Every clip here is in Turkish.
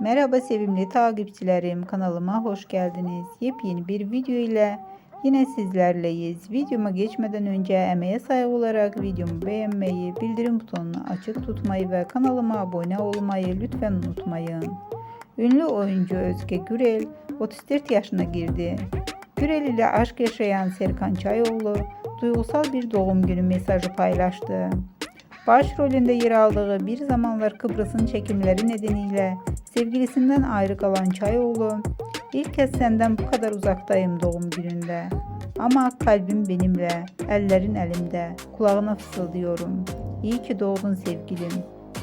Merhaba sevimli takipçilerim kanalıma hoş geldiniz. Yepyeni bir video ile yine sizlerleyiz. Videoma geçmeden önce emeğe saygı olarak videomu beğenmeyi, bildirim butonunu açık tutmayı ve kanalıma abone olmayı lütfen unutmayın. Ünlü oyuncu Özge Gürel 34 yaşına girdi. Gürel ile aşk yaşayan Serkan Çayoğlu duygusal bir doğum günü mesajı paylaştı. Başrolünde yer aldığı bir zamanlar Kıbrıs'ın çekimleri nedeniyle sevgilisinden ayrı kalan Çayoğlu, ilk kez senden bu kadar uzaktayım doğum gününde. Ama kalbim benimle, ellerin elimde, kulağına fısıldıyorum. İyi ki doğdun sevgilim.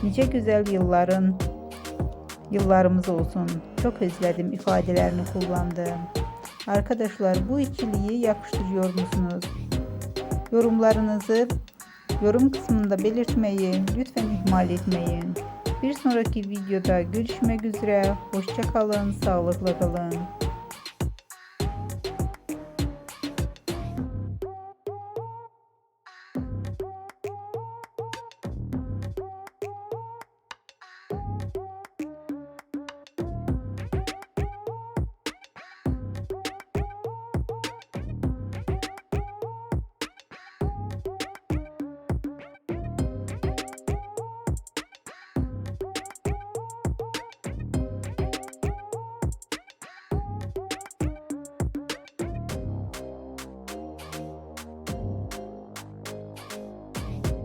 Nice güzel yılların, yıllarımız olsun. Çok özledim ifadelerini kullandı. Arkadaşlar bu ikiliyi yakıştırıyor musunuz? Yorumlarınızı yorum kısmında belirtmeyi lütfen ihmal etmeyin. Bir sonraki videoda görüşmek üzere. Hoşça kalın, sağlıkla kalın.